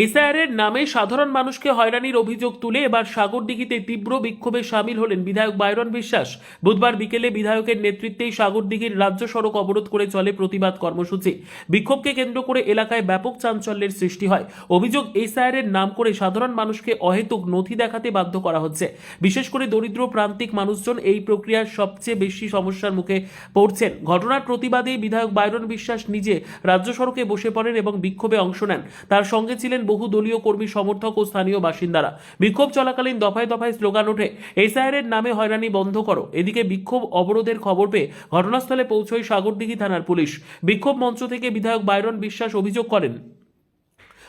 এসআইআরের নামে সাধারণ মানুষকে হয়রানির অভিযোগ তুলে এবার সাগরদিঘিতে তীব্র বিক্ষোভে সামিল হলেন বিধায়ক বাইরন বিশ্বাস। বুধবার বিকেলে বিধায়কের নেতৃত্বেই সাগরদিঘির রাজ্য সড়ক অবরোধ করে চলে প্রতিবাদ কর্মসূচি। বিক্ষোভকে কেন্দ্র করে এলাকায় ব্যাপক চাঞ্চল্যের সৃষ্টি হয়। অভিযোগ এসআইআরের নাম করে সাধারণ মানুষকে অহেতুক নথি দেখাতে বাধ্য করা হচ্ছে। বিশেষ করে দরিদ্র প্রান্তিক মানুষজন এই প্রক্রিয়ার সবচেয়ে বেশি সমস্যার মুখে পড়ছেন। ঘটনার প্রতিবাদে বিধায়ক বাইরন বিশ্বাস নিজে রাজ্য সড়কে বসে পড়েন এবং বিক্ষোভে অংশ নেন। তার সঙ্গে ছিলেন বহু দলীয় কর্মী, সমর্থক ও স্থানীয় বাসিন্দারা। বিক্ষোভ চলাকালীন দফায় দফায় স্লোগান ওঠে এসআইআরের নামে হয়রানি বন্ধ করো। এদিকে বিক্ষোভ অবরোধের খবর পেয়ে ঘটনাস্থলে পৌঁছয় সাগরদিঘি থানার পুলিশ। বিক্ষোভ মঞ্চ থেকে বিধায়ক বাইরন বিশ্বাস অভিযোগ করেন,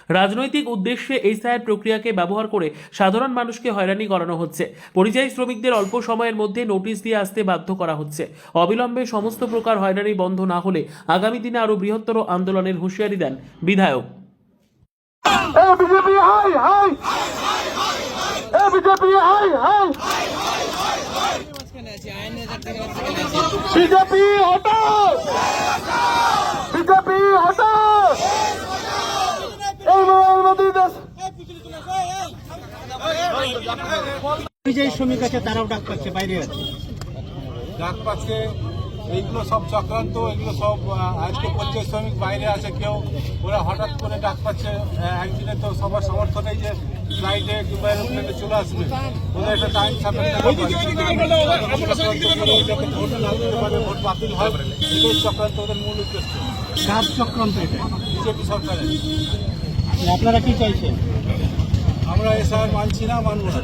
রাজনৈতিক উদ্দেশ্যে এসআইআর প্রক্রিয়াকে ব্যবহার করে সাধারণ মানুষকে হয়রানি করানো হচ্ছে। পরিযায়ী শ্রমিকদের অল্প সময়ের মধ্যে নোটিশ দিয়ে আসতে বাধ্য করা হচ্ছে। অবিলম্বে সমস্ত প্রকার হয়রানি বন্ধ না হলে আগামী দিনে আরও বৃহত্তর আন্দোলনের হুঁশিয়ারি দেন বিধায়ক। এ বিজেপি হাই হাই এ বিজেপি হাই হাই বিজেপি হটাও বিজেপি হটাও এই মোদী দেশ পরিযায়ী শ্রমিক আছে তারাও ডাক পাচ্ছে বাইরে আছে। ডাক পাচ্ছে। এইগুলো সব চক্রান্ত এগুলো সব আজকে পরিচয় শ্রমিক বাইরে আছে কেউ ওরা হঠাৎ করে ডাক পাচ্ছে একদিনে তো সবার সমর্থ নেই যে ফ্লাইটে কিংবা এরোপ্লেনে চলে আসবে। ওদের একটা টাইম সাপেক্ষ ভোট পারে ভোট বাতিল হয়। এটাই চক্রান্ত ওদের মূল উদ্দেশ্য। চক্রান্ত এটা। বিজেপি সরকারের। আপনারা কি চাইছেন? আমরা এসআর মানছি না মানব না।